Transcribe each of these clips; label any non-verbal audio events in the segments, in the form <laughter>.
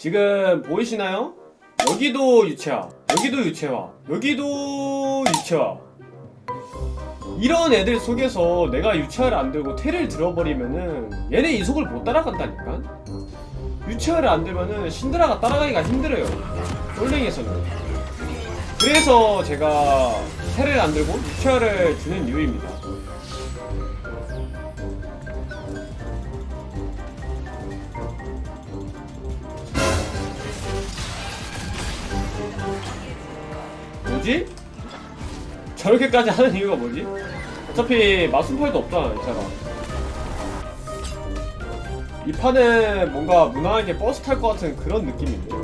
지금 보이시나요? 여기도 유채화, 여기도 유채화, 여기도 유채화. 이런 애들 속에서 내가 유채화를 안 들고 테를 들어버리면은 얘네 이속을 못 따라간다니까? 유채화를 안 들면은 신드라가 따라가기가 힘들어요. 솔랭에서는. 그래서 제가 테를 안 들고 유채화를 드는 이유입니다. 뭐지? 저렇게까지 하는 이유가 뭐지? 어차피 마순팔도 없잖아, 이 차가. 이 판은 뭔가 무난하게 버스 탈 것 같은 그런 느낌인데.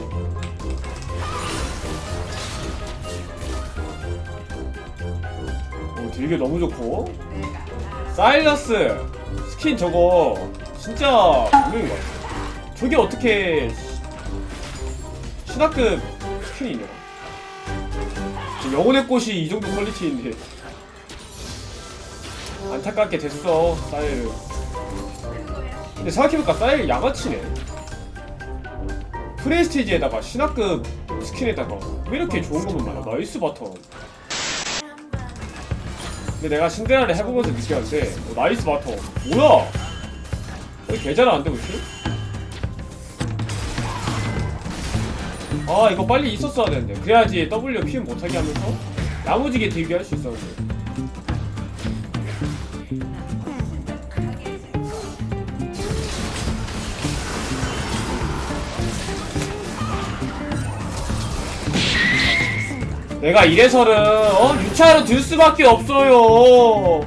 오, 되게 너무 좋고. 사일러스 스킨 저거 진짜 분명인 것 같아. 저게 어떻게 시- 신화급 스킨이냐? 저 영혼의 꽃이 이 정도 퀄리티인데. 안타깝게 됐어 사일. 근데 생각해보니까 사일 양아치네. 프레스티지에다가 신화급 스킨에다가 왜 이렇게 좋은 것만 많아 나이스 바텀 근데 내가 신데렐라를 해보면서 느꼈는데 어, 나이스 바텀 뭐야? 거의 개잘하는데 그치? 아 이거 빨리 있었어야 되는데. 그래야지 W 피움 못하게 하면서 야무지게 데뷔할 수 있었는데. 내가 이래서는 어? 유차로 들 수밖에 없어요.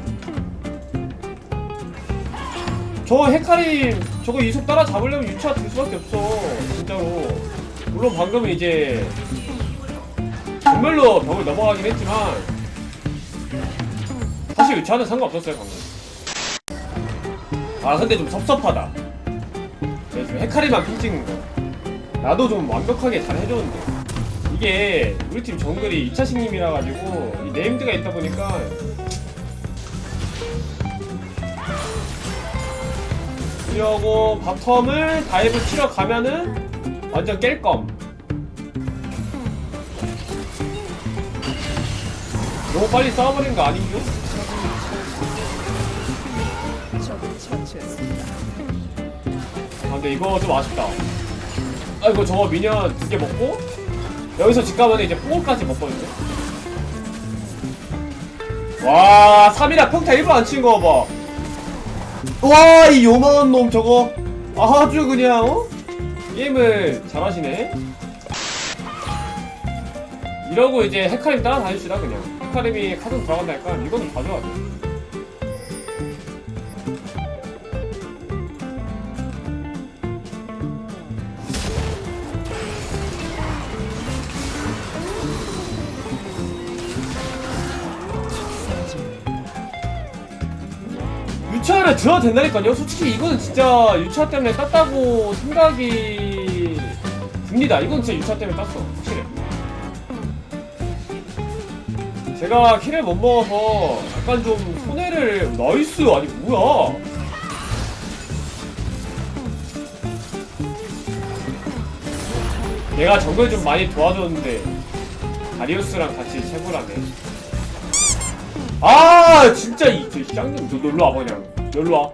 저 헤카림 저거 이속 따라 잡으려면 유차 들 수밖에 없어 진짜로 물론 방금은 이제 정말로 벽을 넘어가긴 했지만 사실 유차는 상관없었어요 방금. 아 근데 좀 섭섭하다. 제가 지금 헤카리만 핑 찍는 거. 나도 좀 완벽하게 잘 해줬는데. 이게 우리 팀 정글이 2차식님이라 가지고 이 네임드가 있다 보니까 이러고 바텀을 다이브 치러 가면은 완전 깰검 너무 빨리 싸워버린 거 아닌겨? 아 근데 이거 좀 아쉽다 아이고 저거 미니언 두 개 먹고 여기서 집 가면 이제 뽕까지 먹거든요 와 3이라 평타 1번 안친거 봐. 와, 이 요망한 놈 저거 아주 그냥 어? 게임을 잘하시네. 이러고 이제 헤카림 따라다니시라 그냥. 헤카림이 카드 들어간다니까 이거는 가져야 돼. 유치원에 들어도 된다니까요. 솔직히 이거는 진짜 유치원 때문에 땄다고 생각이 듭니다. 이건 진짜 유치원 때문에 땄어. 확실해. 제가 키를 못 먹어서 약간 좀 손해를 나이스 아니 뭐야? 내가 정글 좀 많이 도와줬는데 다리우스랑 같이 채굴하네. 아 진짜 이저 쌍님 너 놀러 와봐 그냥 놀러 와.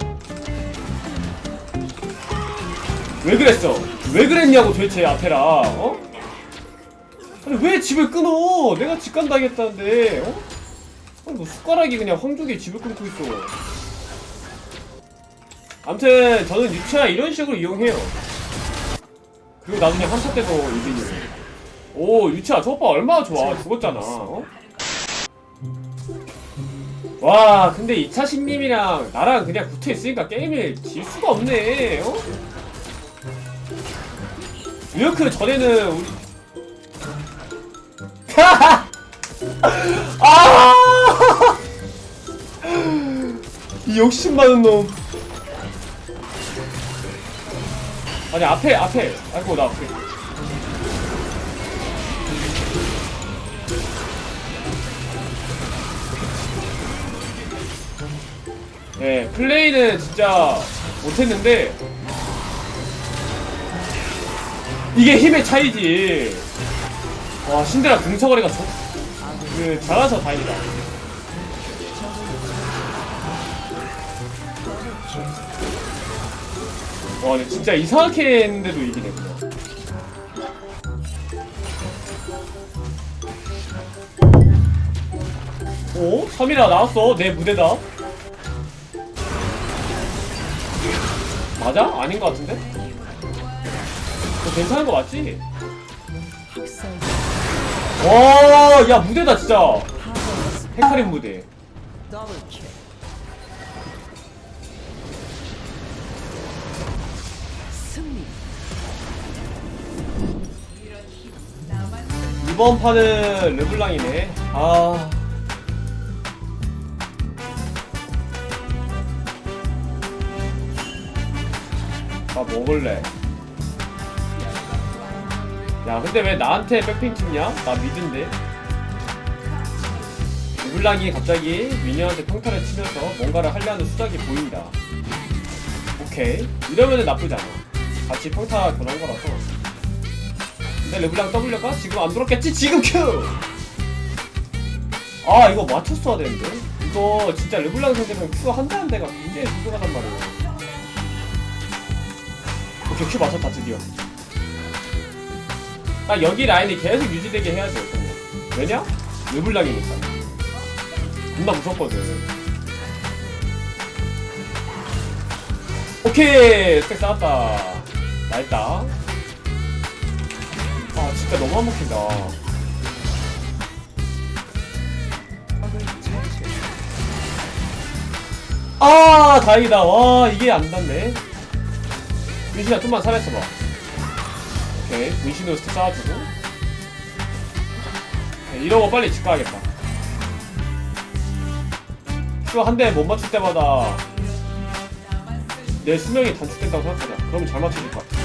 왜 그랬어? 왜 그랬냐고 도대체 아테라 어? 아니 왜 집을 끊어? 내가 집 간다 하겠다는데 어? 아니 뭐 숟가락이 그냥 황족에 집을 끊고 있어 암튼 저는 유치아 이런 식으로 이용해요 그리고 나중에 한타 때도 이기니 오 유치아 저거 봐 얼마나 좋아 죽었잖아 어? 와 근데 이차식님이랑 나랑 그냥 붙어있으니까 게임을 질 수가 없네 어? 뮤크 전에는 우리 <laughs> 아! <laughs> 이 욕심 많은 놈 아니 앞에 앞에 아이고 나 앞에 네, 플레이는 진짜 못했는데 이게 힘의 차이지. 와 신데라 궁서거리가 좋... 그 잘해서 다행이다. 와 근데 진짜 이상하게 했는데도 이기네. 오? 3이라 나왔어 내 무대다 맞아? 아닌 것 같은데? 너 괜찮은 거 맞지? 와, 야 무대다 진짜. 헤카림 무대. 이번 판은 르블랑이네. 아. 나 먹을래. 야, 근데 왜 나한테 백핑 찍냐? 나 미드인데. 르블랑이 갑자기 미녀한테 평타를 치면서 뭔가를 하려는 수작이 보인다. 오케이. 이러면은 나쁘지 않아. 같이 평타 변한 거라서. 근데 르블랑 W가 지금 안 돌았겠지? 지금 큐! 아, 이거 맞췄어야 되는데? 이거 진짜 르블랑 상대는 큐한대 한 대가 굉장히 소중하단 말이에요. 오케이, 큐 맞췄다, 드디어. 딱 여기 라인이 계속 유지되게 해야 돼요, 저는. 왜냐? 르블랑이니까. 존나 무섭거든. 오케이! 스택 쌓았다. 나있다. 아, 진짜 너무 한복hin다. 아, 다행이다. 와, 이게 안 닿네. 문신아, 좀만 살아있어봐. 오케이, 문신으로 스택 쌓아주고. 네, 이러고 빨리 집 가야겠다. 큐한 대 못 맞출 때마다 내 수명이 단축된다고 생각하자. 그러면 잘 맞춰질 것 같아.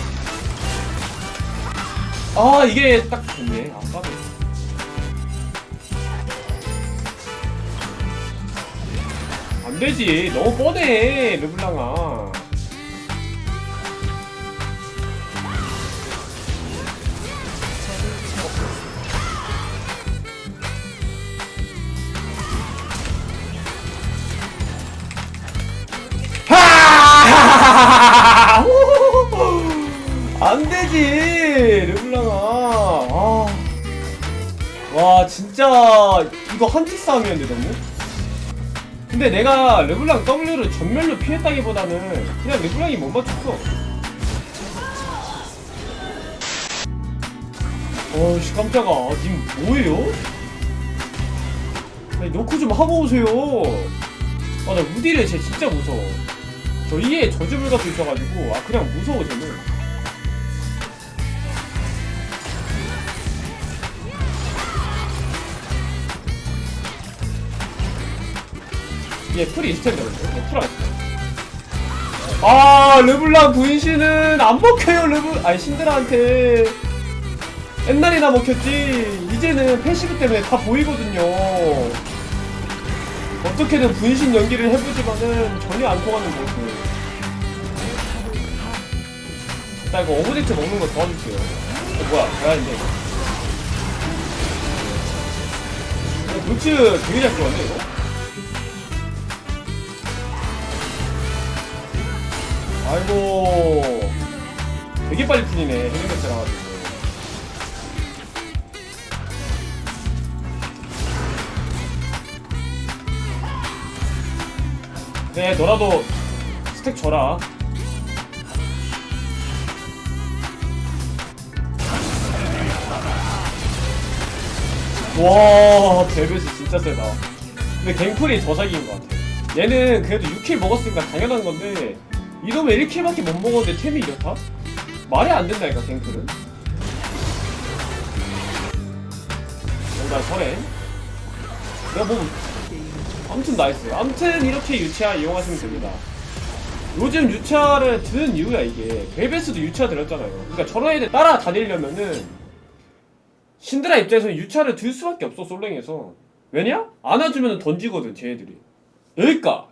아, 이게 딱 좋네. 아, 까비. 안 되지. 너무 뻔해, 르블랑아. 안 되지, 르블랑아. 아. 와, 진짜 이거 한틱 싸움이었는데 너무. 근데 내가 르블랑 W를 전멸로 피했다기보다는 그냥 르블랑이 못 맞췄어. 어이씨 깜짝아, 님 뭐예요? 아니, 노크 좀 하고 오세요. 아, 나 우디를 쟤 진짜 무서워. 저 이에 저주물가도 있어가지고 아 그냥 무서워 쟤는 얘 풀이 있을 텐데 근데 얘 풀안 아 르블랑 분신은 안 먹혀요 르블. 아니 신드라한테. 옛날이나 먹혔지. 이제는 패시브 때문에 다 보이거든요. 어떻게든 분신 연기를 해보지만은 전혀 안 통하는 모습. 나 이거 오브젝트 먹는 거 도와줄게요. 어 뭐야? 대단인데 이거 루츠 되게 잘 들어왔네 이거 아이고. 되게 빨리 풀리네 헤링베스라 가지고. 네 너라도 스택 줘라. 와 벨벳이 진짜 세다. 근데 갱플이 더 사기인 것 같아. 얘는 그래도 6킬 먹었으니까 당연한 건데 이러면 1킬밖에 못 먹었는데 템이 이렇다? 말이 안 된다니까 갱플은. 여기다 설해 내가 뭐 아무튼 나이스. 아무튼 이렇게 유치아 이용하시면 됩니다. 요즘 유치아를 드는 이유야 이게. 벨벳스도 유치아 들었잖아요. 그러니까 저런 애들 따라다니려면은 신드라 입장에서는 유차를 들 수밖에 없어 솔랭에서. 왜냐? 안아주면 던지거든 쟤네들이. 여기까